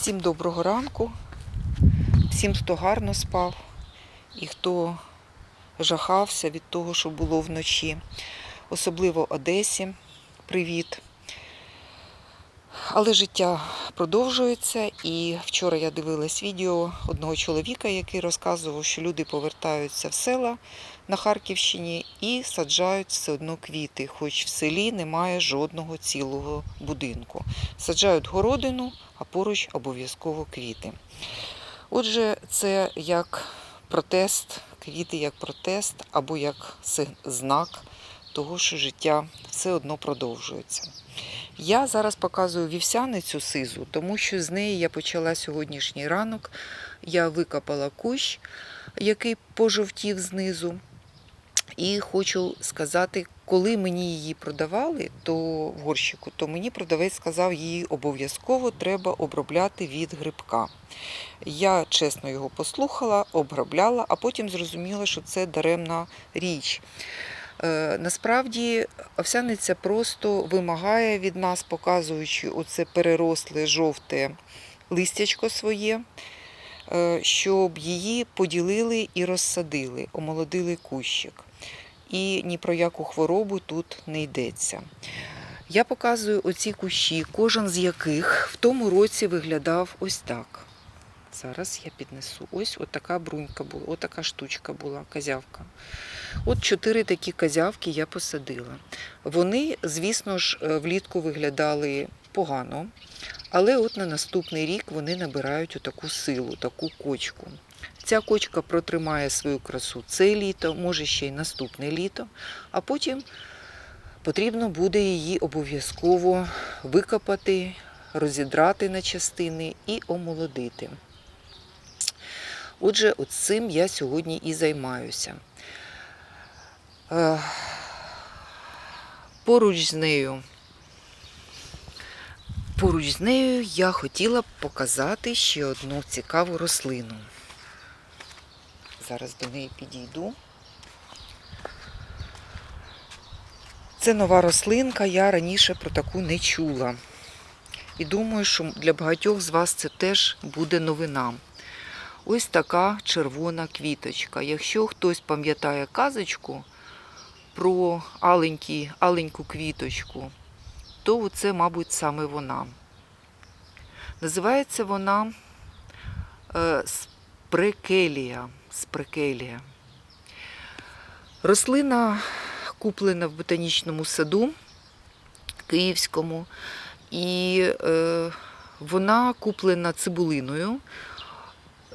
Всім доброго ранку, всім, хто гарно спав і хто жахався від того, що було вночі. Особливо Одесі. Привіт. Але життя продовжується, і вчора я дивилась відео одного чоловіка, який розказував, що люди повертаються в села на Харківщині і саджають все одно квіти, хоч в селі немає жодного цілого будинку. Саджають городину, а поруч обов'язково квіти. Отже, це як протест, квіти як протест або як знак того, що життя все одно продовжується. Я зараз показую вівсяницю сизу, тому що з неї я почала сьогоднішній ранок. Я викопала кущ, який пожовтів знизу. І хочу сказати, коли мені її продавали, то в горщику, то мені продавець сказав, її обов'язково треба обробляти від грибка. Я чесно його послухала, обробляла, а потім зрозуміла, що це даремна річ. Е, Насправді овсяниця просто вимагає від нас, показуючи оце переросле жовте листячко своє, е, щоб її поділили і розсадили, омолодили кущик. І ні про яку хворобу тут не йдеться. Я показую оці кущі, кожен з яких в тому році виглядав ось так. Зараз я піднесу. Ось така брунька була, от така штучка була, козявка. От чотири такі козявки я посадила. Вони, звісно ж, е, влітку виглядали погано, але от на наступний рік вони набирають отаку силу, таку кочку. Ця кочка протримає свою красу це літо, може ще й наступне літо, а потім потрібно буде її обов'язково викопати, розідрати на частини і омолодити. Отже, от цим я сьогодні і займаюся. Е, Поруч з нею, поруч з нею я хотіла б показати ще одну цікаву рослину. Зараз до неї підійду. Це нова рослинка, я раніше про таку не чула. І думаю, що для багатьох з вас це теж буде новина. Ось така червона квіточка. Якщо хтось пам'ятає казочку про аленькі, аленьку квіточку, то це, мабуть, саме вона. Називається вона е, спрекелія. спрекелія. Рослина куплена в ботанічному саду київському, і е, вона куплена цибулиною.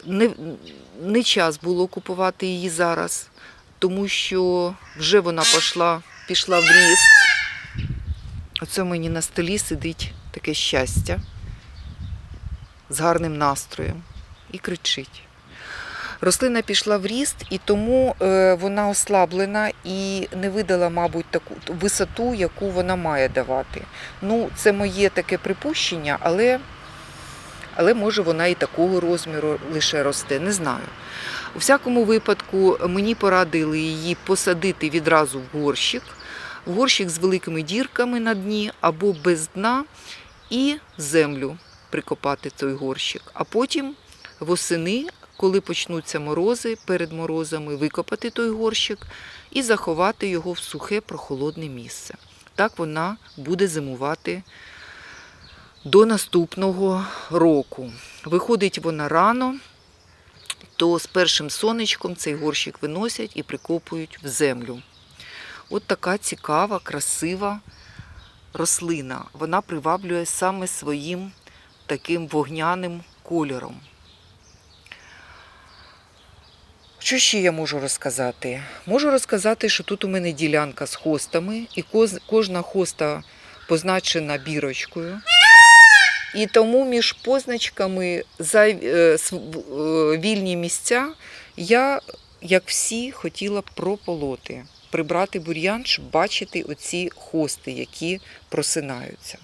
Не, не час було купувати її зараз, тому що вже вона пішла, пішла в ріст. Оце мені на столі сидить таке щастя з гарним настроєм і кричить. Рослина пішла в ріст, і тому е, вона ослаблена і не видала, мабуть, таку висоту, яку вона має давати. Ну, це моє таке припущення, але, але може вона і такого розміру лише росте, не знаю. У всякому випадку мені порадили її посадити відразу в горщик, в горщик з великими дірками на дні або без дна, і землю прикопати той горщик. А потім восени, коли почнуться морози, перед морозами викопати той горщик і заховати його в сухе прохолодне місце. Так вона буде зимувати до наступного року. Виходить вона рано, то з першим сонечком цей горщик виносять і прикопують в землю. От така цікава, красива рослина. Вона приваблює саме своїм таким вогняним кольором. Що ще я можу розказати? Можу розказати, що тут у мене ділянка з хостами, і кожна хоста позначена бірочкою. І тому між позначками за е, е, вільні місця я, як всі, хотіла прополоти, прибрати бур'ян, щоб бачити оці хости, які просинаються.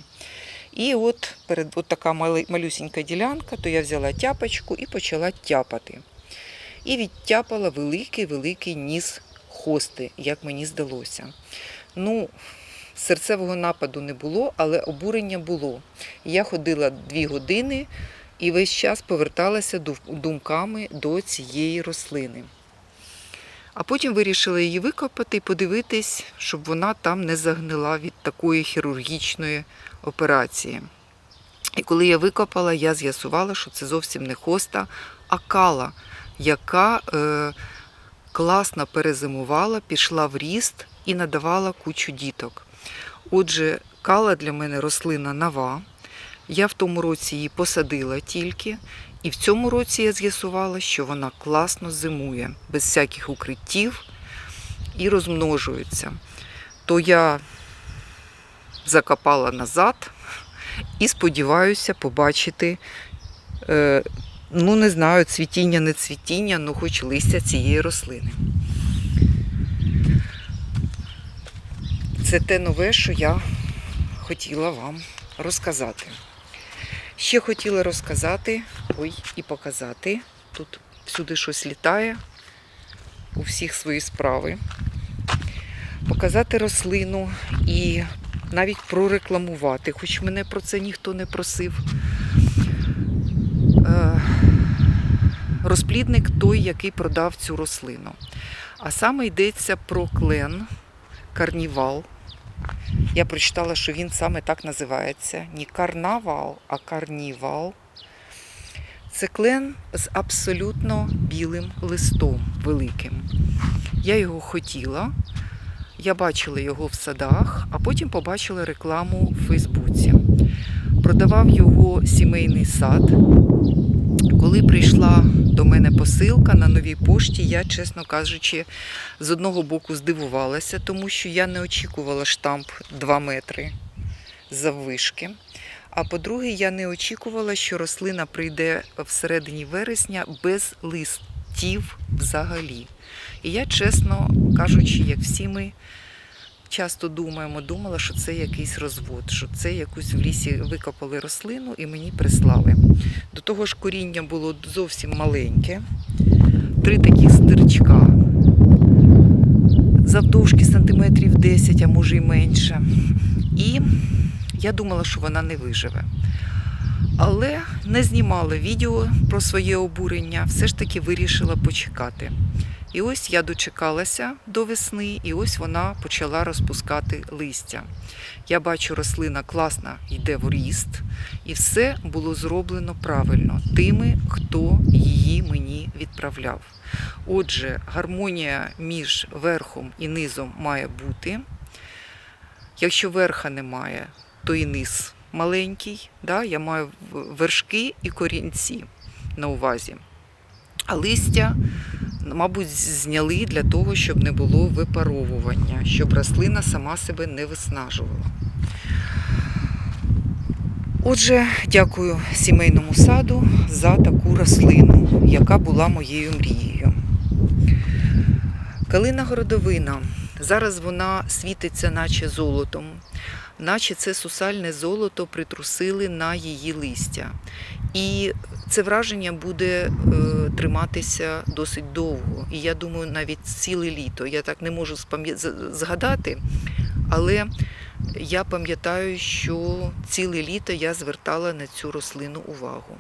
І от перед от така малюсінька ділянка, то я взяла тяпочку і почала тяпати. І відтяпала великий-великий ніс хости, як мені здалося. Ну, серцевого нападу не було, але обурення було. Я ходила дві години і весь час поверталася думками до цієї рослини. А потім вирішила її викопати і подивитись, щоб вона там не загнила від такої хірургічної операції. І коли я викопала, я з'ясувала, що це зовсім не хоста, а кала, яка е, класно перезимувала, пішла в ріст і надавала кучу діток. Отже, кала для мене рослина нова. Я в тому році її посадила тільки, і в цьому році я з'ясувала, що вона класно зимує, без всяких укриттів і розмножується. То я закопала назад і сподіваюся побачити, е, ну не знаю, цвітіння, не цвітіння, ну хоч листя цієї рослини. Це те нове, що я хотіла вам розказати. Ще хотіла розказати, ой, і показати. Тут всюди щось літає, у всіх свої справи. Показати рослину і навіть прорекламувати, хоч мене про це ніхто не просив. Е, Розплідник той, який продав цю рослину. А саме йдеться про клен карнівал. Я прочитала, що він саме так називається. Не карнавал, а карнівал. Це клен з абсолютно білим листом великим. Я його хотіла. Я бачила його в садах, а потім побачила рекламу в Фейсбуці. Продавав його сімейний сад. Коли прийшла до мене посилка на новій пошті, я, чесно кажучи, з одного боку здивувалася, тому що я не очікувала штамп 2 метри заввишки. А по-друге, я не очікувала, що рослина прийде всередині вересня без листів взагалі. І я, чесно кажучи, як всі ми часто думаємо, думала, що це якийсь розвод, що це якусь в лісі викопали рослину і мені прислали. До того ж, коріння було зовсім маленьке, три такі стирчка, завдовжки сантиметрів 10, а може й менше. І я думала, що вона не виживе. Але не знімала відео про своє обурення, все ж таки вирішила почекати. І ось я дочекалася до весни, і ось вона почала розпускати листя. Я бачу, рослина класно йде в ріст, і все було зроблено правильно тими, хто її мені відправляв. Отже, гармонія між верхом і низом має бути. Якщо верха немає, то і низ маленький. Да? Я маю вершки і корінці на увазі. А листя, мабуть, зняли для того, щоб не було випаровування, щоб рослина сама себе не виснажувала. Отже, дякую сімейному саду за таку рослину, яка була моєю мрією. Калина городовина. Зараз вона світиться, наче золотом, наче це сусальне золото притрусили на її листя. І це враження буде е, триматися досить довго. І я думаю, навіть ціле літо. Я так не можу згадати, але я пам'ятаю, що ціле літо я звертала на цю рослину увагу.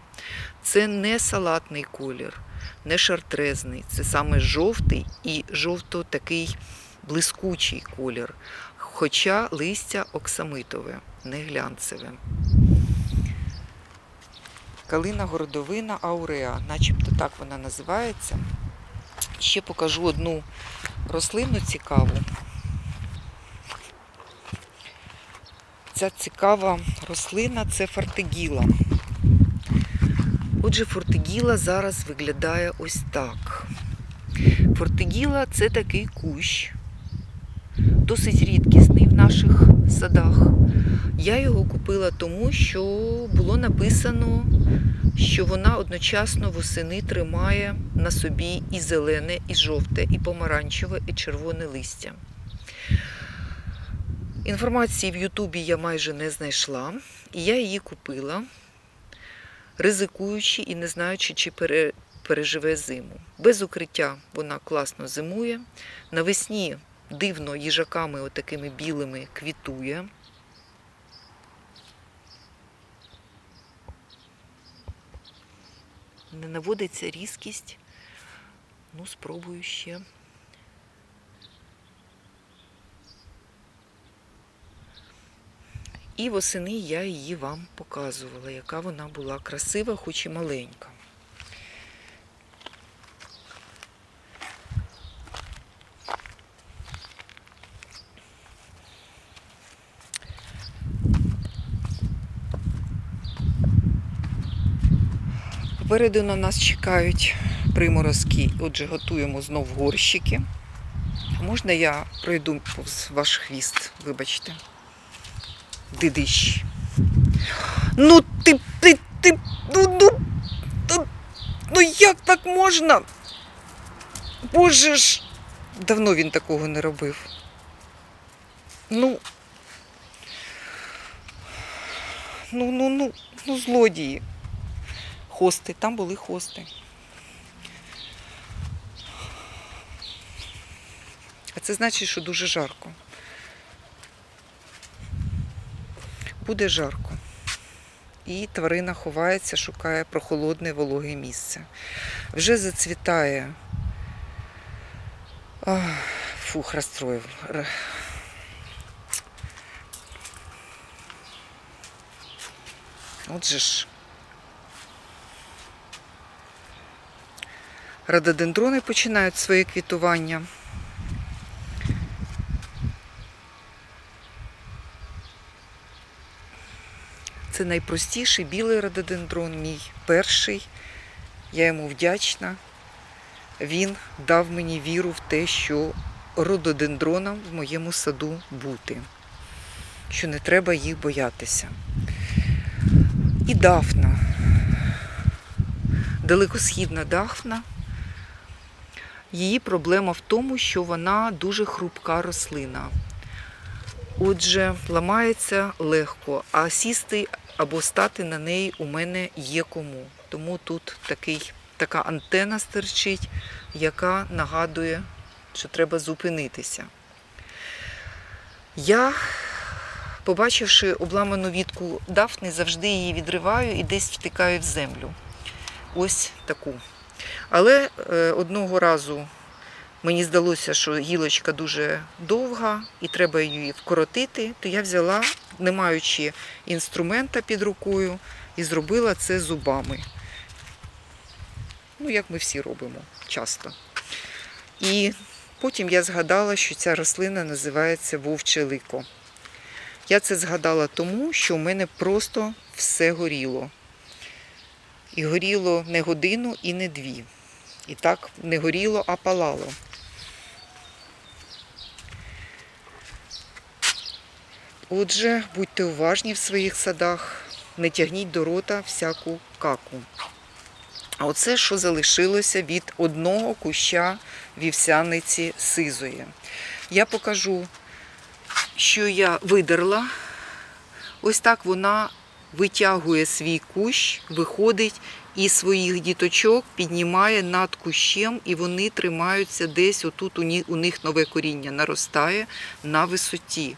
Це не салатний колір, не шартрезний, це саме жовтий і жовто такий блискучий колір. Хоча листя оксамитове, не глянцеве. Калина городовина ауреа, начебто так вона називається. Ще покажу одну рослину цікаву. Ця цікава рослина це фортегіла. Отже, фортегіла зараз виглядає ось так. Фортегіла це такий кущ, досить рідкісний в наших садах. Я його купила тому, що було написано, що вона одночасно восени тримає на собі і зелене, і жовте, і помаранчеве, і червоне листя. Інформації в Ютубі я майже не знайшла, і я її купила, ризикуючи і не знаючи, чи пере, переживе зиму. Без укриття вона класно зимує. Навесні дивно їжаками отакими білими квітує. – не наводиться різкість. Ну, спробую ще. І восени я її вам показувала, яка вона була красива, хоч і маленька. Попереду на нас чекають приморозки. Отже, готуємо знов горщики. Можна я пройду повз ваш хвіст, вибачте. Дидищ. Ну ти, ти, ти, ну, ну, ну, ну як так можна? Боже ж, давно він такого не робив. Ну, ну, ну, ну, ну, злодії. Хости, там були хости. А це значить, що дуже жарко. Буде жарко. І тварина ховається, шукає прохолодне вологе місце. Вже зацвітає. Фух, розстроїв. Отже ж. Рододендрони починають своє квітування. Це найпростіший білий рододендрон, мій перший. Я йому вдячна. Він дав мені віру в те, що рододендронам в моєму саду бути, що не треба їх боятися. І дафна. Далекосхідна дафна. Її проблема в тому, що вона дуже хрупка рослина. Отже, ламається легко, а сісти або стати на неї у мене є кому. Тому тут такий, така антена стерчить, яка нагадує, що треба зупинитися. Я, побачивши обламану вітку дафни, завжди її відриваю і десь втикаю в землю. Ось таку. Але е, одного разу мені здалося, що гілочка дуже довга і треба її вкоротити, то я взяла, не маючи інструмента під рукою, і зробила це зубами. Ну, як ми всі робимо часто. І потім я згадала, що ця рослина називається вовче лико. Я це згадала тому, що в мене просто все горіло. І горіло не годину і не дві. І так не горіло, а палало. Отже, будьте уважні в своїх садах, не тягніть до рота всяку каку. А оце, що залишилося від одного куща вівсяниці сизої. Я покажу, що я видерла. Ось так вона витягує свій кущ, виходить і своїх діточок піднімає над кущем, і вони тримаються десь отут у них нове коріння наростає на висоті.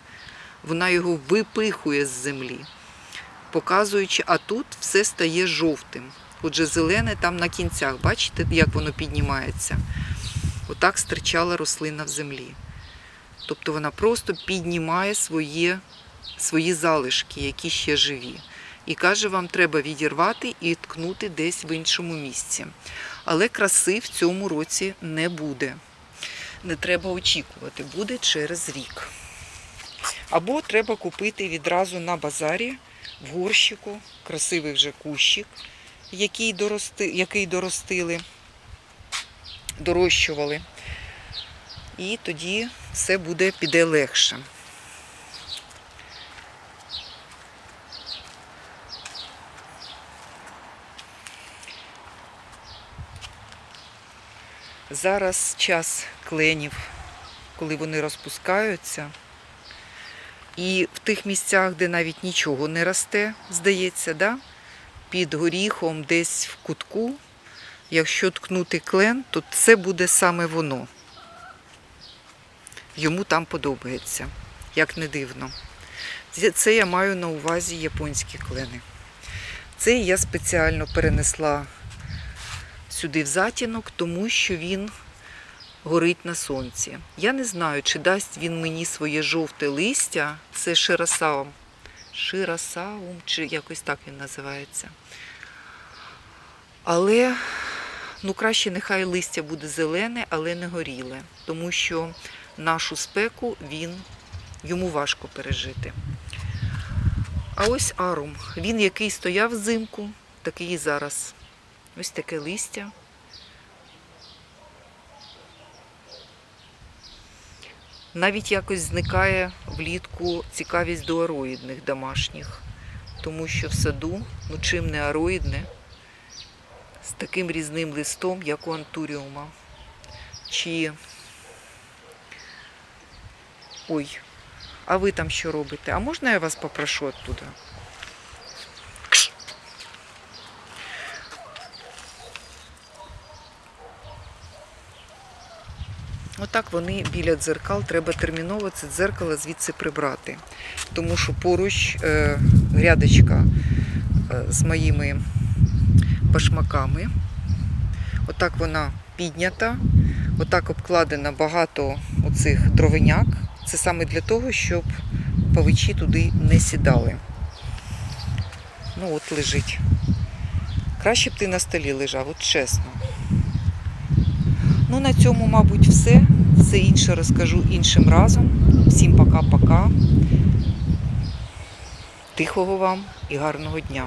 Вона його випихує з землі, показуючи, а тут все стає жовтим. Отже, зелене там на кінцях. Бачите, як воно піднімається? Отак стирчала рослина в землі. Тобто вона просто піднімає своє, свої залишки, які ще живі. І каже, вам треба відірвати і ткнути десь в іншому місці. Але краси в цьому році не буде. Не треба очікувати, буде через рік. Або треба купити відразу на базарі в горщику красивий вже кущик, який, дорости, який доростили, дорощували. І тоді все буде піде легше. Зараз час кленів, коли вони розпускаються. І в тих місцях, де навіть нічого не росте, здається, да? під горіхом, десь в кутку, якщо ткнути клен, то це буде саме воно. Йому там подобається, як не дивно. Це- я маю на увазі японські клени. Це я спеціально перенесла сюди в затінок, тому що він горить на сонці. Я не знаю, чи дасть він мені своє жовте листя. Це широсаум. Широсаум, чи якось так він називається. Але ну, краще нехай листя буде зелене, але не горіле, тому що нашу спеку він, йому важко пережити. А ось арум. Він, який стояв взимку, такий і зараз. Ось таке листя. Навіть якось зникає влітку цікавість до ароїдних домашніх, тому що в саду, ну чим не ароїдне, з таким різним листом, як у антуріума. Чи. Ой, а ви там що робите? А можна я вас попрошу оттуда? Отак вони біля дзеркал, треба терміново це дзеркало звідси прибрати. Тому що поруч е, грядочка е, з моїми башмаками. Отак вона піднята, отак обкладена багато оцих дровиняк. Це саме для того, щоб павичі туди не сідали. Ну от лежить. Краще б ти на столі лежав, от чесно. Ну, на цьому, мабуть, все. Все інше розкажу іншим разом. Всім пока-пока. Тихого вам і гарного дня.